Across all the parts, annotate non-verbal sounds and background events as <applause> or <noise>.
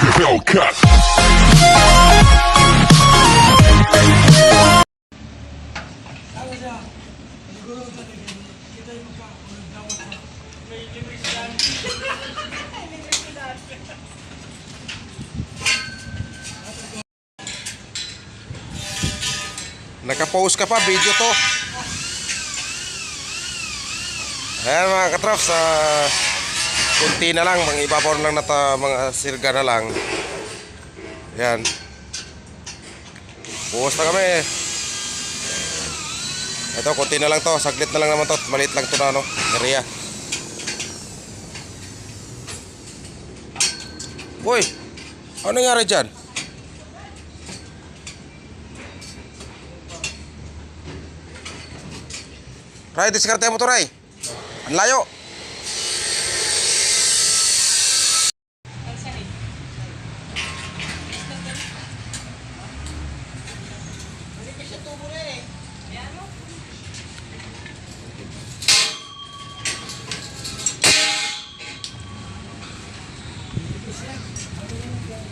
Hellcat. Nakapost ka pa, video to. Ayan mga katrops, uh, kunti na lang, mga ibabaw lang na ta, mga sirga na lang. Ayan. Buhos na kami. Ito, kunti na lang to, saglit na lang naman to, maliit lang to na ano, area. Uy, ano nangyari dyan? Ray, diskarte mo to, Ray. Ang layo.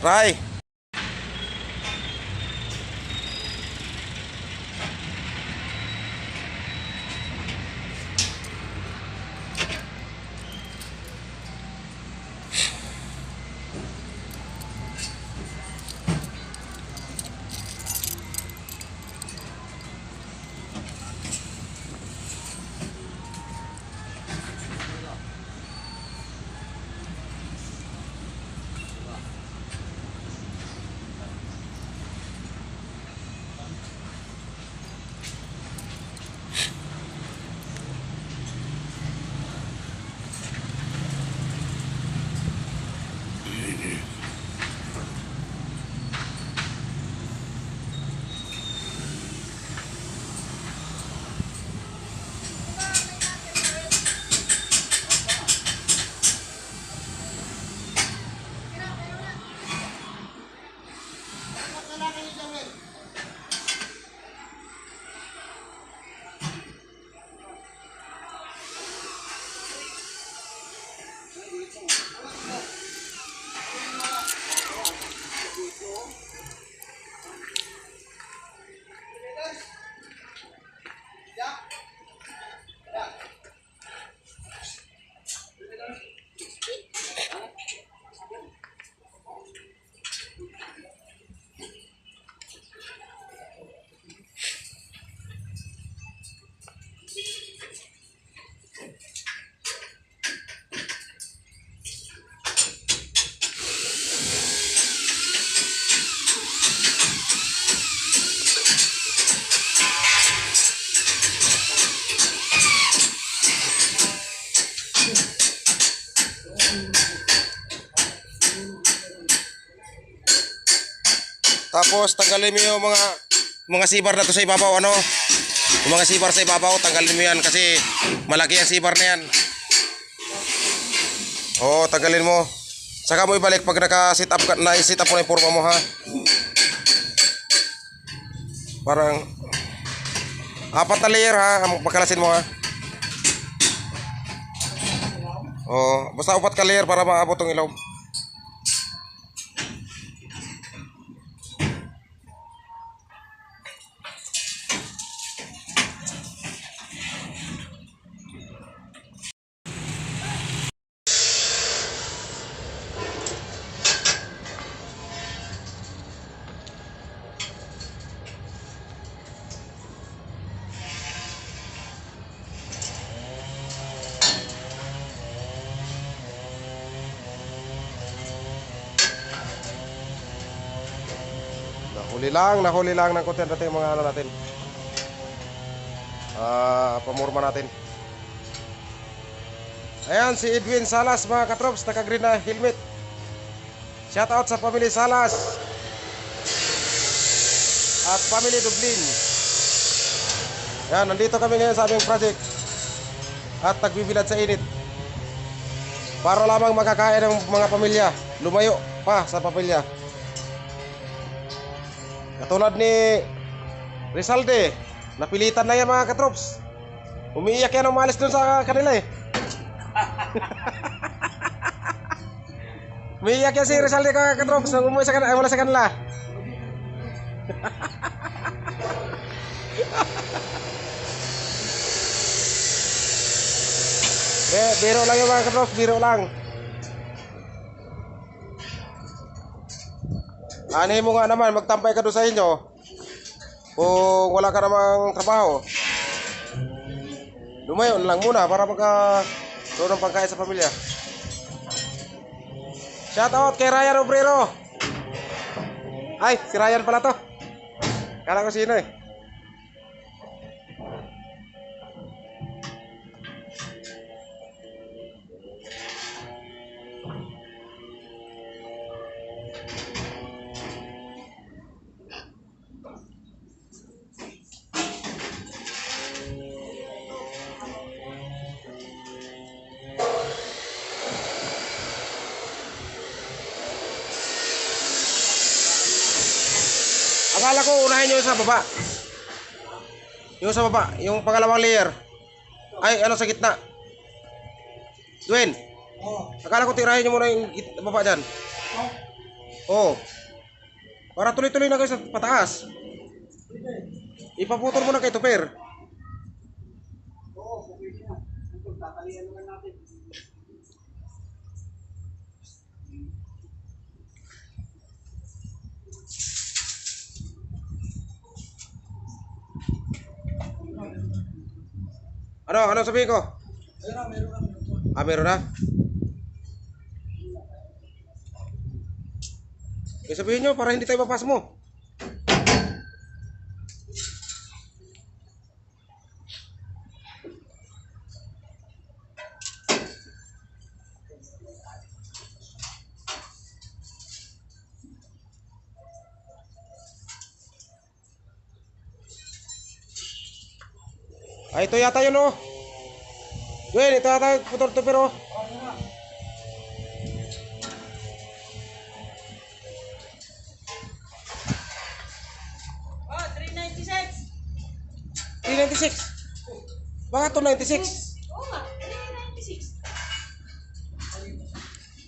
Ray. Tapos tanggalin mo yung mga mga sibar na to sa ibabaw ano. Yung mga sibar sa ibabaw tanggalin mo yan kasi malaki ang sibar na yan. Oo, tanggalin mo. Saka mo ibalik pag naka-sit up ka, na-sit up mo na yung forma mo ha. Parang apat na layer ha, pagkalasin mo ha. Oo, basta upat ka layer para maabot ang ilaw. Nahuli lang, nahuli lang ng content natin mga ano natin. Ah, pamurma natin. Ayan, si Edwin Salas mga katrops, naka-green na helmet. Shout out sa family Salas. At family Dublin. Ayan, nandito kami ngayon sa aming project. At nagbibilad sa init. Para lamang makakain ng mga pamilya. Lumayo pa sa pamilya. Katulad ni Rizalde, napilitan na yan mga katrops. Umiiyak yan umalis dun sa kanila eh. <laughs> Umiiyak yan si Rizal de Katrops nang umuwi sa kanila, wala sa kanila. <laughs> Be, biro lang yung mga katrops, biro lang. Ani mo nga naman, magtampay ka doon sa inyo. Kung wala ka namang trabaho. Lumayo lang muna para magka doon ng pagkain sa pamilya. Shout out kay Ryan Obrero. Ay, si Ryan pala to. Kala ko sino eh. Akala ko unahin yung sa baba. Yung sa baba, yung pangalawang layer. Ay, ano sa gitna. Dwayne, Oh, akala ko tirahin nyo muna yung git- baba dyan. oh, Oo. Para tuloy-tuloy na kayo sa pataas. Ipaputol mo na kay Tuper. Ano? Ano sabihin ko? Ah, meron na? Eh, sabihin nyo para hindi tayo mapas mo. Ay, ito yata yun oh. Gwen, ito yata putol to pero. Oh, ayun na. Oh, 396. 396. Bakit to 96? Oo nga, 396.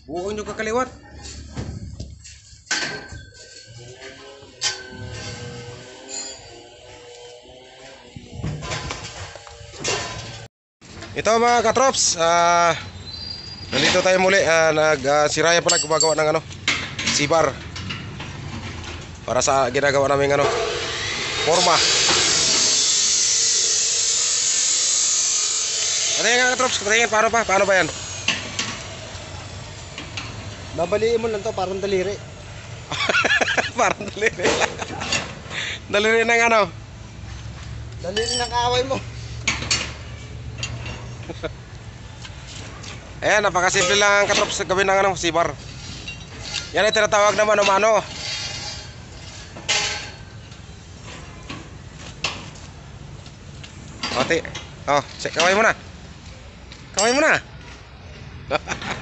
Buo nyo kakaliwat. Ito mga katrops, ah nandito tayo muli, ah, nag, ah, si Raya pala gumagawa ng ano, sibar. Para sa ginagawa namin ano, forma. Ano yan mga katrops, patingin, paano ba, paano ba yan? Babaliin mo lang to parang daliri. <laughs> Parang daliri daliri ng ano? Daliri ng kaaway mo. Ayan, napakasimple lang katrops gawin ng ano, sibar. Yan ay tinatawag na mano-mano. Oti. Oh, check kaway mo na. Kaway mo na. <laughs>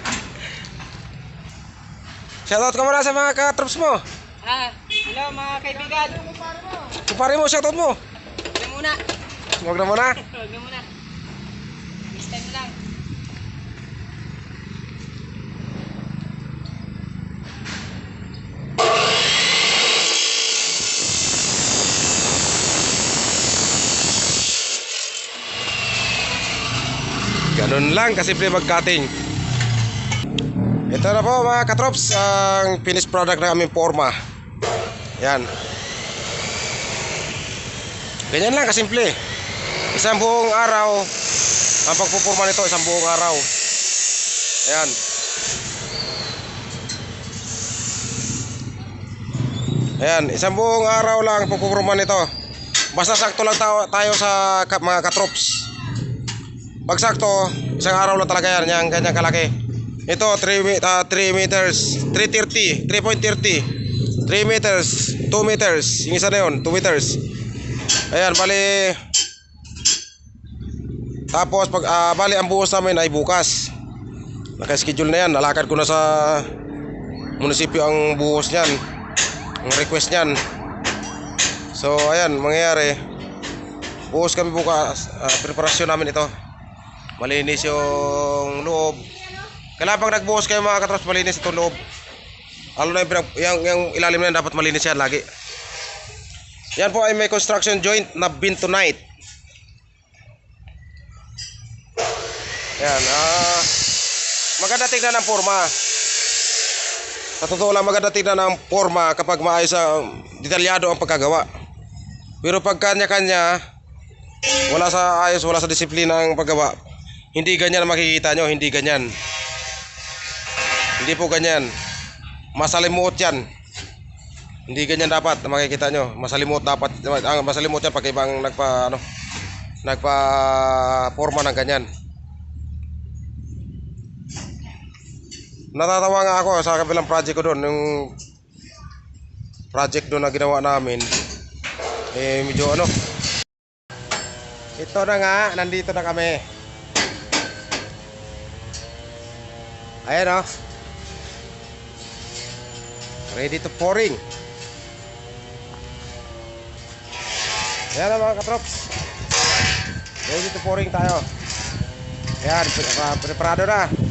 Shoutout ka muna sa mga katrops mo. Ah, hello mga kaibigan. Kumpare mo, shoutout mo. Huwag na muna. Huwag na muna. <laughs> Huwag na muna. This time lang. Ganun lang kasi pre mag-cutting. Ito na po mga katrops ang finished product ng aming forma. Yan. Ganyan lang kasimple. Isang buong araw ang pagpupurma nito isang buong araw. Ayan. Ayan, isang buong araw lang ang pagpupurma nito. Basta sakto lang tayo, sa mga katrops. Pag sakto, isang araw lang talaga yan, yung ganyan kalaki. Ito, 3, me- ah, 3 meters, 330, 3.30, 3 meters, 2 meters, yung isa na yun, 2 meters. Ayan, bali, tapos pag, ah, bali ang buhos namin ay bukas. Naka-schedule na yan, nalakad ko na sa munisipyo ang buhos niyan, ang request niyan. So, ayan, mangyayari, buhos kami bukas, ah, preparasyon namin ito malinis yung loob kailangan pag nagbuhos kayo mga katros malinis itong loob Lalo na yung, pinag- yung, yung ilalim na yan, dapat malinis yan lagi. Yan po ay may construction joint na bentonite. Yan, ah... maganda tingnan ang forma. Sa totoo lang, maganda tingnan ang forma kapag maayos ang detalyado ang pagkagawa. Pero pag kanya-kanya, wala sa ayos, wala sa disiplina ang paggawa. Hindi ganyan makikita nyo, hindi ganyan. Hindi po ganyan. Masalimuot yan. Hindi ganyan dapat makikita nyo. Masalimuot dapat. Ang masalimuot yan pag ibang nagpa, ano, nagpa forma ng ganyan. Natatawa nga ako sa kabilang project ko doon, yung project doon na ginawa namin. Eh, medyo ano, ito na nga, nandito na kami. Ayan o. Ready to pouring. Ayan na mga katrops. Ready to pouring tayo. Ayan, pre- pre- preparado na.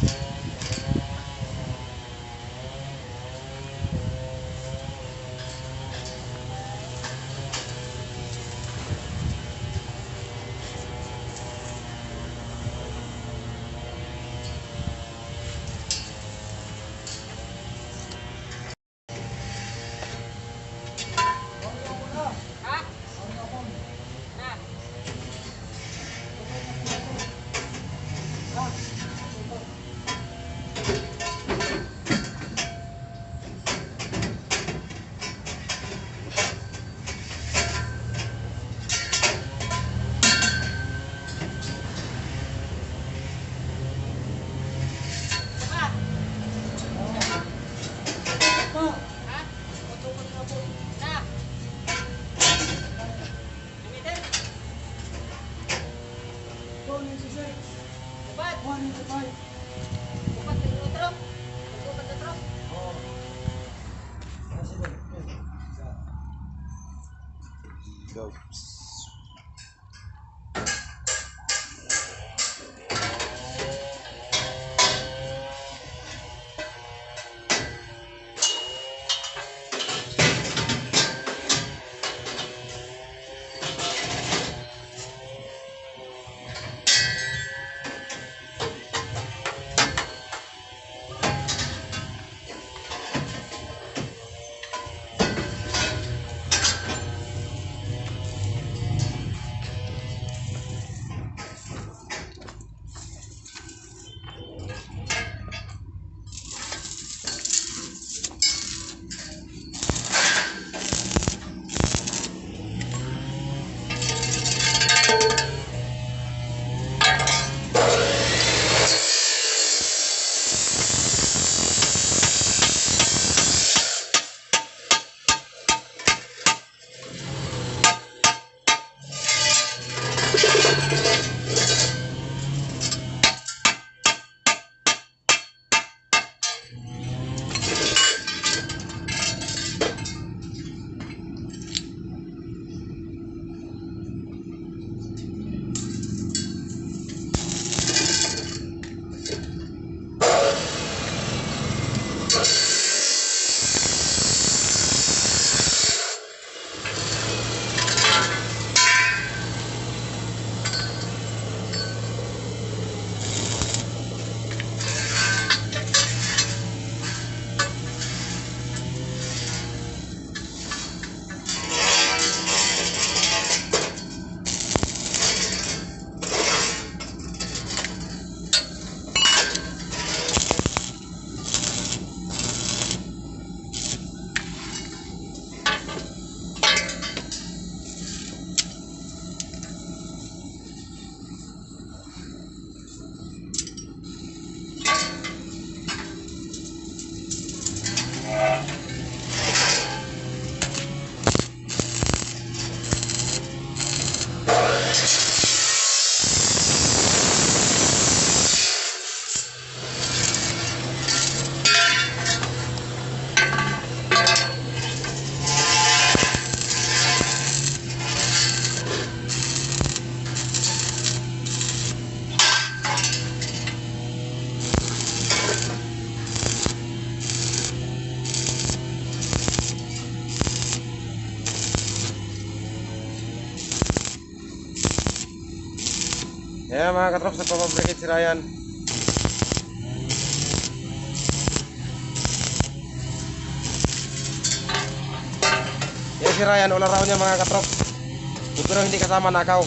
Go. Ayan mga katrops, nagpapabricate si Ryan. Yan si Ryan, all around niya mga katrops. Pero hindi kasama nakaw.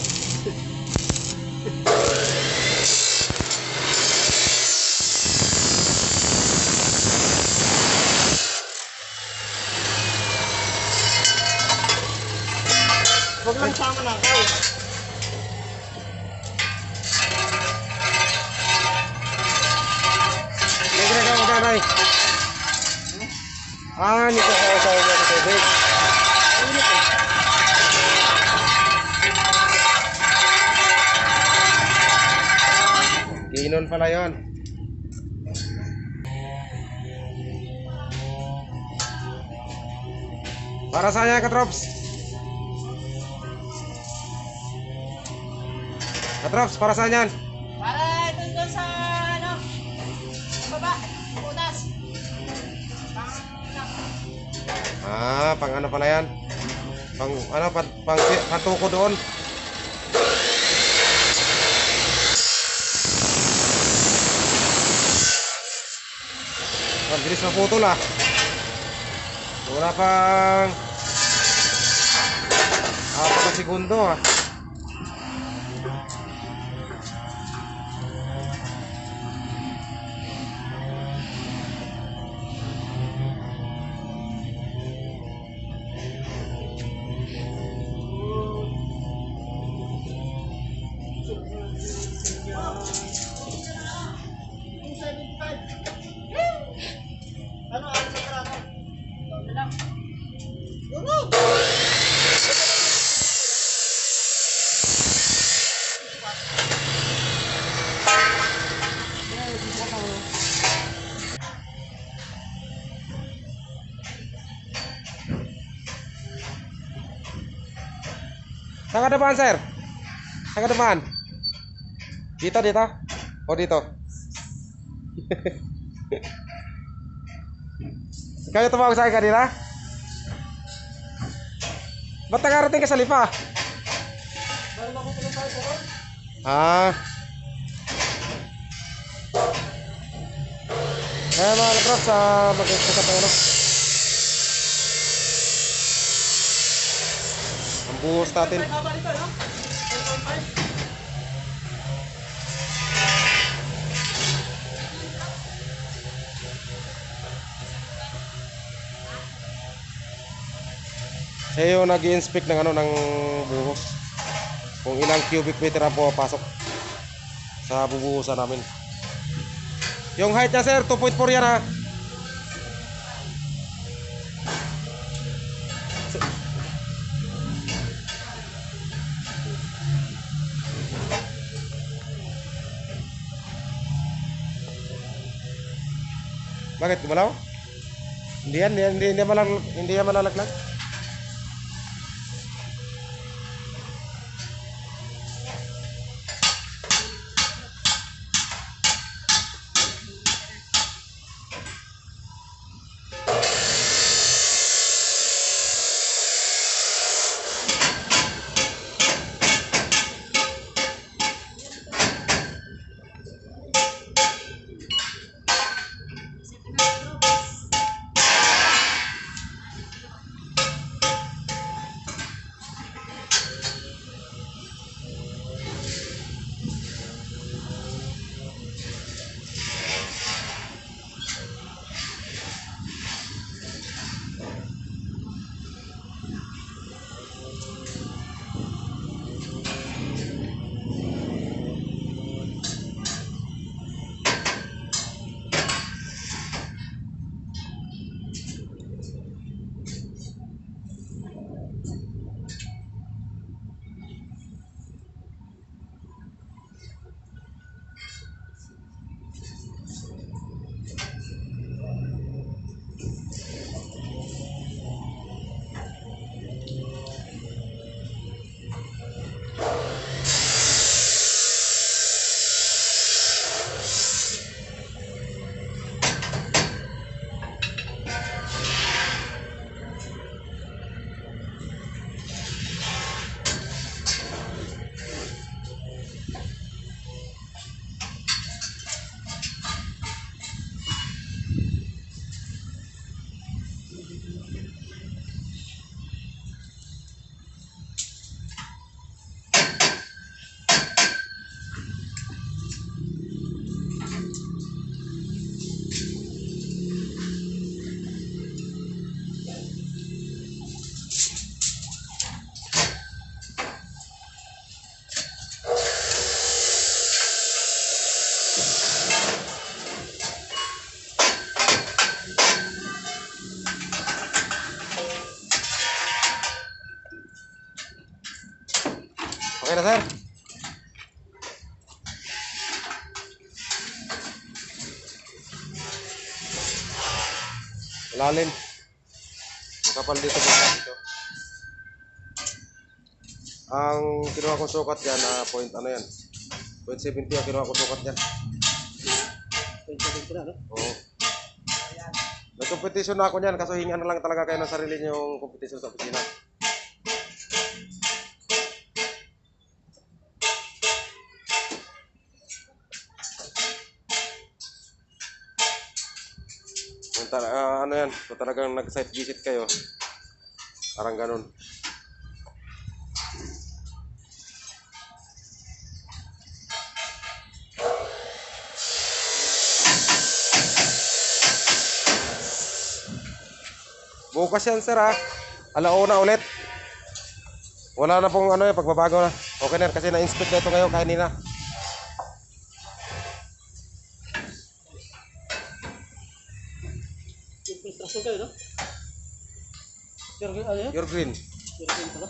Huwag lang sama na ako. May ginagawa mo nanay. Ah, hindi ko sa usawa mo sa tubig. Ginon pala yon. Para sa kanya, katrops. Katrops, para sa yan. Pang ano pala yan? Pang ano, pang, pang, patuko doon. Ang bilis maputol ah. Wala pang apat na segundo ah. Saan ka depan, sir? Saan ka depan? Dito, dito? O dito? Ikaw yung tumawag sa akin kanina? Ba't nakarating ka sa lipa? Ah. Kaya mga katrops, uh, mag-extra tayo, no? Ang buhos natin. Siya yung nag inspect ng ano ng buhos. Kung ilang cubic meter ang pumapasok sa bubuhusan namin. Yung height niya sir, 2.4 yan ha. Bakit gumalaw? Hindi yan, hindi, hindi, hindi, malag, hindi yan malalaglag. Lalim. Makapal dito ba dito? Ang kinuha kong sukat dyan, na point ano yan? Point 70 ang kinuha kong sukat dyan. Pwede ko na, no? Oo. May competition na ako niyan, kaso hingan na lang talaga kayo ng sarili niyong competition sa opisina. Kung ta- ah, ano yan, kung talagang nag-site visit kayo, parang ganun. Bukas yan sir ha. Alauna ulit. Wala na pong ano yung pagbabago na. Okay na kasi na-inspect na ito ngayon kanina. Yung construction kayo, no? Pero ano yan? Your green. Pero yun pala.